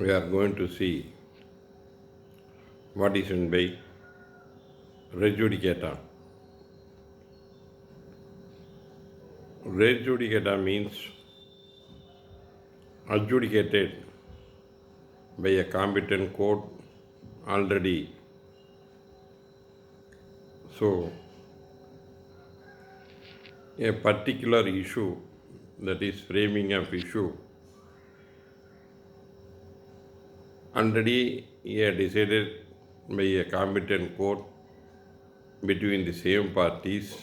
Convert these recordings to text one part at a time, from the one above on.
we are going to see what is meant by rejudicata. Rejudicata means adjudicated by a competent court already. So, a particular issue that is framing of issue already here decided by a competent court between the same parties.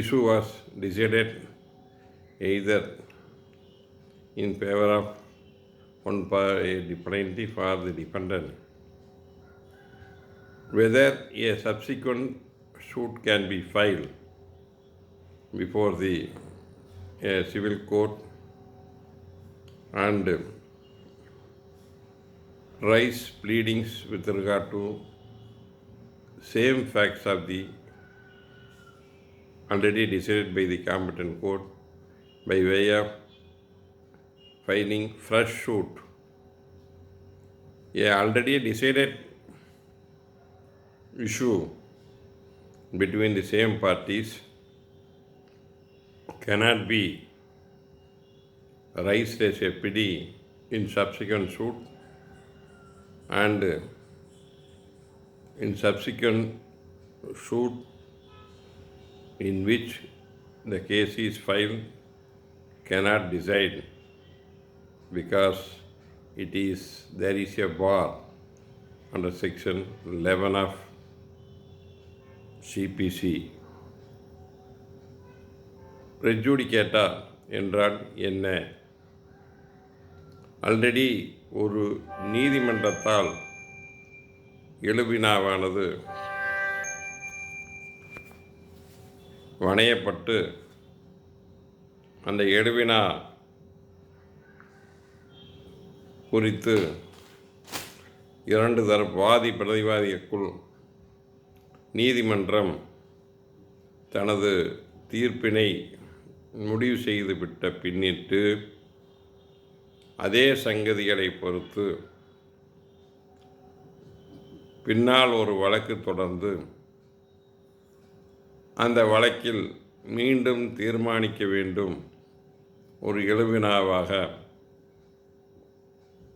Issue was decided either in favor of one the plaintiff or the defendant. Whether a subsequent suit can be filed before the a civil court and raise pleadings with regard to same facts of the already decided by the competent court by way of filing fresh suit. A already decided issue between the same parties cannot be raised as a plea in subsequent suit and in subsequent suit in which the case is filed cannot decide because it is there is a bar under section 11 of CPC. ரெஜூடிகேட்டா என்றால் என்ன already ஒரு நீதிமன்றத்தால் எழுவினாவானது வணையப்பட்டு அந்த எழுவினா குறித்து இரண்டு தரப்பு வாதி பிரதிவாதிக்குள் நீதிமன்றம் தனது தீர்ப்பினை முடிவு செய்துவிட்ட பின்னிட்டு அதே சங்கதிகளை பொறுத்து பின்னால் ஒரு வழக்கு தொடர்ந்து அந்த வழக்கில் மீண்டும் தீர்மானிக்க வேண்டும். ஒரு எழுவினாவாக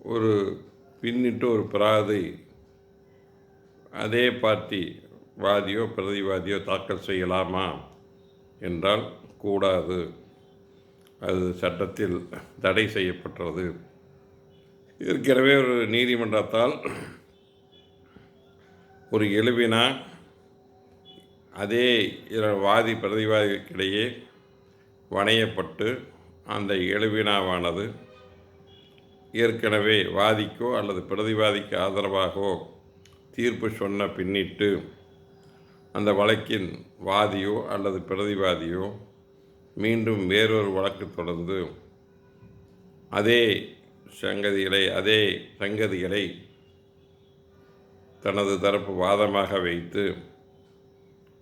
ஒரு பின்னிட்டு ஒரு பிராதை அதே பார்ட்டி வாதியோ பிரதிவாதியோ தாக்கல் செய்யலாமா? என்றால் கூடாது. அது சட்டத்தில் தடை செய்யப்பட்டது ஏற்கனவே ஒரு நீதிமன்றத்தால் ஒரு எழுவினா அதே வாதி பிரதிவாதிகளுக்கிடையே வணையப்பட்டு அந்த எழுவினாவானது ஏற்கனவே வாதிக்கோ அல்லது பிரதிவாதிக்கு ஆதரவாகவோ தீர்ப்பு சொன்ன பின்னிட்டு அந்த வழக்கின் வாதியோ அல்லது பிரதிவாதியோ மீண்டும் வேறொரு வழக்கு தொடர்ந்து அதே சங்கதிகளை அதே சங்கதிகளை தனது தரப்பு வாதமாக வைத்து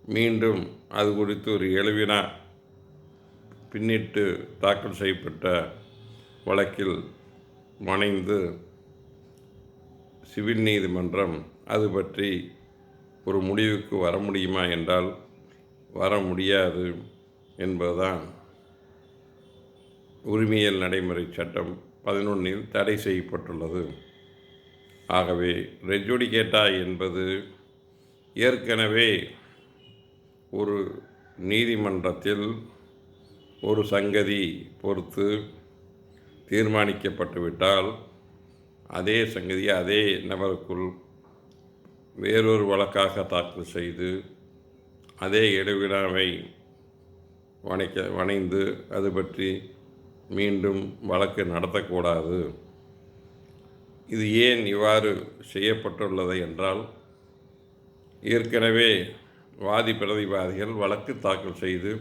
மீண்டும் அது குறித்து ஒரு எழுவினா பின்னிட்டு தாக்கல் செய்யப்பட்ட வழக்கில் மணைந்து சிவில் நீதிமன்றம் அது பற்றி ஒரு முடிவுக்கு வர முடியுமா என்றால் வர முடியாது. என்பதுதான் உரிமையல் நடைமுறை சட்டம் பதினொன்றில் தடை செய்யப்பட்டுள்ளது. ஆகவே ரெஜுடிகேட்டா என்பது ஏற்கனவே ஒரு நீதிமன்றத்தில் ஒரு சங்கதி பொறுத்து தீர்மானிக்கப்பட்டுவிட்டால் அதே சங்கதி அதே நபருக்குள் வேறொரு வழக்காக தாக்கல் செய்து அதே இடைவினாவை வணைக்க வணைந்து அது பற்றி மீண்டும் வழக்கு நடத்தக்கூடாது. இது ஏன் இவ்வாறு செய்யப்பட்டுள்ளது என்றால் ஏற்கனவே வாதி பிரதிவாதிகள் வழக்கு தாக்கல் செய்து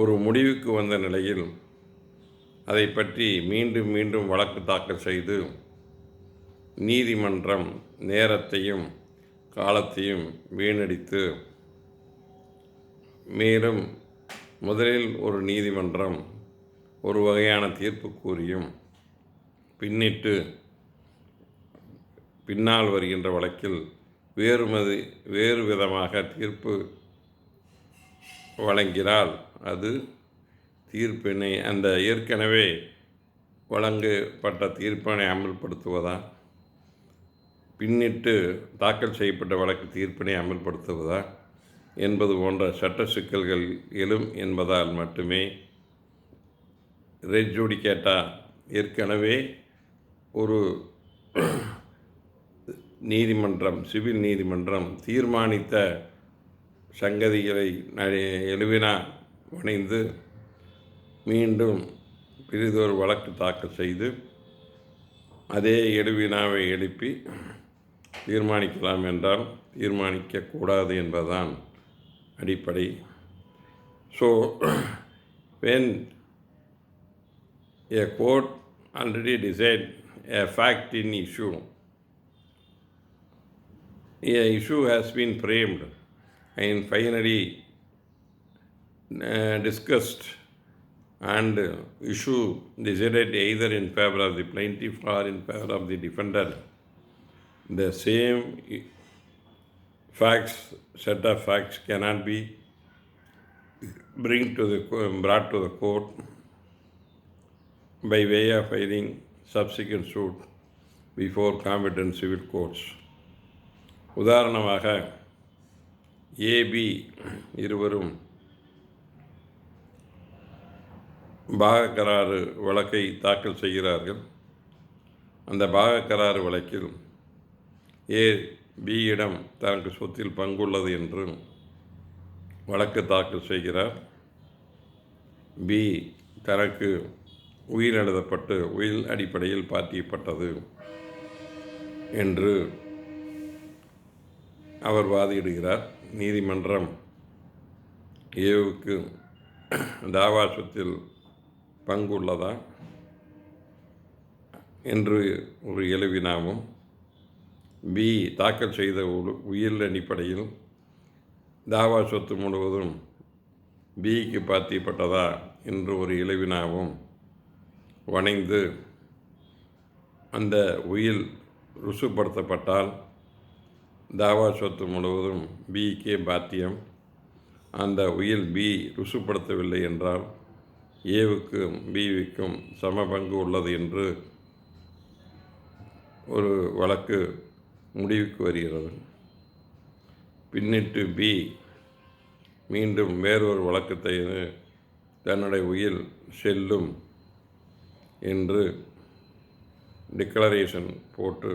ஒரு முடிவுக்கு வந்த நிலையில் அதை பற்றி மீண்டும் மீண்டும் வழக்கு தாக்கல் செய்து நீதிமன்றம் நேரத்தையும் காலத்தையும் வீணடித்து மேலும் முதலில் ஒரு நீதிமன்றம் ஒரு வகையான தீர்ப்பு கூறியும் பின்னிட்டு பின்னால் வருகின்ற வழக்கில் வேறுமதி வேறு விதமாக தீர்ப்பு வழங்கினால் அது தீர்ப்பினை அந்த ஏற்கனவே வழங்கப்பட்ட தீர்ப்பினை அமல்படுத்துவதா? பின்னிட்டு தாக்கல் செய்யப்பட்ட வழக்கு தீர்ப்பினை அமல்படுத்துவதா? என்பது போன்ற சட்ட சிக்கல்கள் எழும் என்பதால் மட்டுமே ரெஜூடிகேட்டா ஏற்கனவே ஒரு நீதிமன்றம் சிவில் நீதிமன்றம் தீர்மானித்த சங்கதிகளை எழுவினா வணைந்து மீண்டும் பெரிதொரு வழக்கு தாக்கல் செய்து அதே எழுவினாவை எழுப்பி தீர்மானிக்கலாம் என்றால் தீர்மானிக்கக்கூடாது என்பதுதான் அடிப்படை so when a court already decide a fact in issue a issue has been framed and finally uh, discussed and issue decided either in favor of the plaintiff or in favor of the defendant the same facts set of facts cannot be bring to the brought to the court by way of filing subsequent suit before competent civil courts உதாரணமாக A B இருவரும் பாகக்கராறு வழக்கை தாக்கல் செய்கிறார்கள் அந்த பாகக்கராறு வழக்கில் ஏ பியிடம் தனக்கு சொத்தில் பங்குள்ளது என்று வழக்கு தாக்கல் செய்கிறார். பி தனக்கு உயிர் எழுதப்பட்டு உயிர் அடிப்படையில் பாத்தியப்பட்டது என்று அவர் வாதிடுகிறார். நீதிமன்றம் ஏவுக்கு தாவா சொத்தில் பங்குள்ளதா? என்று ஒரு எழுவினாவும் பி தாக்கல் செய்த உயிர் அடிப்படையில் தாவா சொத்து முழுவதும் பிக்கு பாத்தியப்பட்டதா என்று ஒரு இளவினாவும் வணைந்து அந்த உயில் ருசுப்படுத்தப்பட்டால் தாவா சொத்து முழுவதும் பிக்கே பாத்தியம். அந்த உயில் பி ருசுப்படுத்தவில்லை என்றால் ஏவுக்கும் பிவிக்கும் சம பங்கு உள்ளது என்று ஒரு வழக்கு முடிவுக்கு வருகிறது பின்னிட்டு பி மீண்டும் வேறொரு வழக்கத்தை தன்னுடைய உயில் செல்லும் என்று டிக்ளரேஷன் போட்டு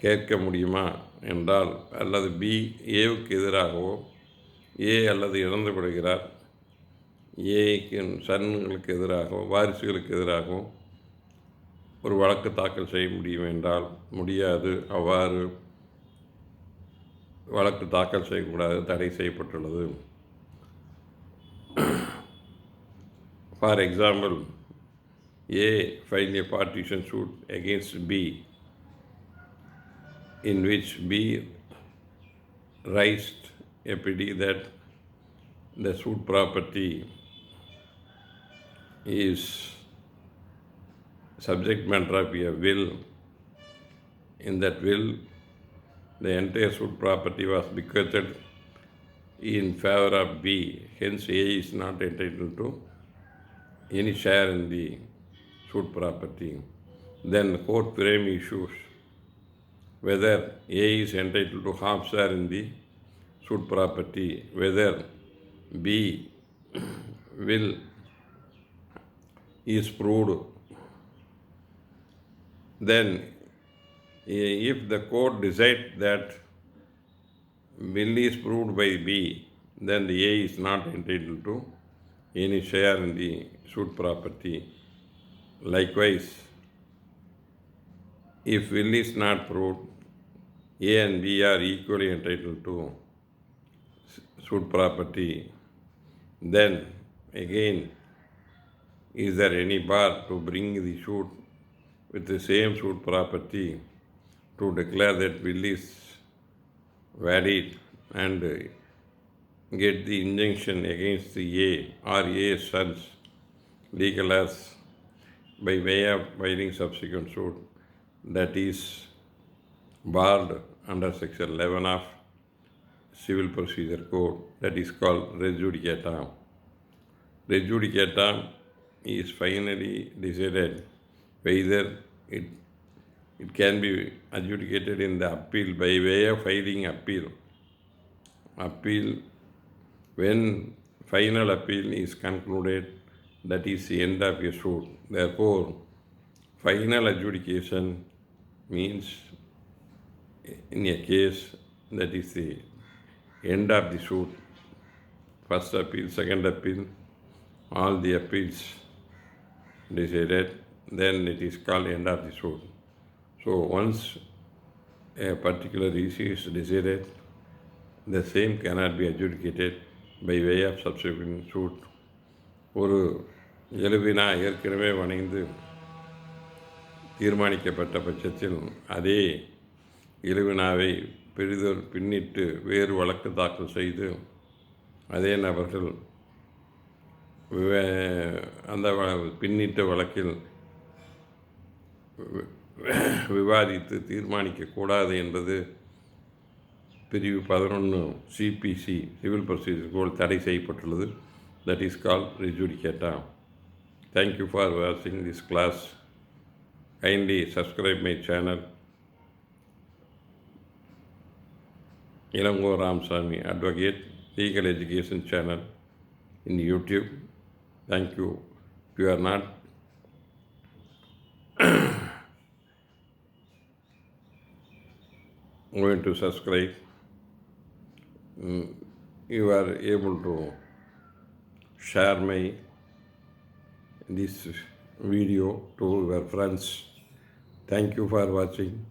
கேட்க முடியுமா என்றால் அல்லது பி ஏவுக்கு எதிராகவோ ஏ அல்லது இறந்து விடுகிறார் ஏக்கு சன்களுக்கு எதிராகவோ வாரிசுகளுக்கு எதிராகவும் ஒரு வழக்கு தாக்கல் செய்ய முடியும் என்றால் முடியாது. அவ்வாறு வழக்கு தாக்கல் செய்யக்கூடாது. தடை செய்யப்பட்டுள்ளது. For example A file a partition suit against B in which B raised a plea that the suit property is subject matter of a will. In that will, the entire suit property was bequeathed in favor of B. Hence, A is not entitled to any share in the suit property. Then court frame issues whether A is entitled to half share in the suit property, whether B will is proved. Then, if the court decides that will is proved by B, then the A is not entitled to any share in the suit property. Likewise, if will is not proved, A and B are equally entitled to suit property, then again, is there any bar to bring the suit with the same suit property to declare that will is valid and get the injunction against the A or A's sons legal as by way of filing subsequent suit that is barred under section 11 of civil procedure code that is called res judicata. Res judicata is finally decided whether it, it can be adjudicated in the appeal by way of filing appeal. Appeal, when final appeal is concluded, that is the end of your suit. Therefore, final adjudication means in a case that is the end of the suit, first appeal, second appeal, all the appeals decided, then it is called end of the suit. So once a particular issue is decided, the same cannot be adjudicated by way of subsequent suit. ஒரு எழுவினா ஏற்கனவே வணைந்து தீர்மானிக்கப்பட்ட பட்சத்தில் அதே இழுவினாவை பெரிதொரு பின்னிட்டு வேறு வழக்கு தாக்கல் செய்து அதே நபர்கள் அந்த பின்னிட்ட வழக்கில் விவாதித்து தீர்மானிக்கக்கூடாது என்பது பிரிவு பதினொன்று சிபிசி சிவில் ப்ரொசீஜர் கோல் தடை செய்யப்பட்டுள்ளது. That is call res judicata thank you for வாட்சிங் this class kindly subscribe my channel Ilango Ramsamy legal education channel in YouTube thank you you are not going to subscribe, mm, you are able to share my this video to your friends. Thank you for watching.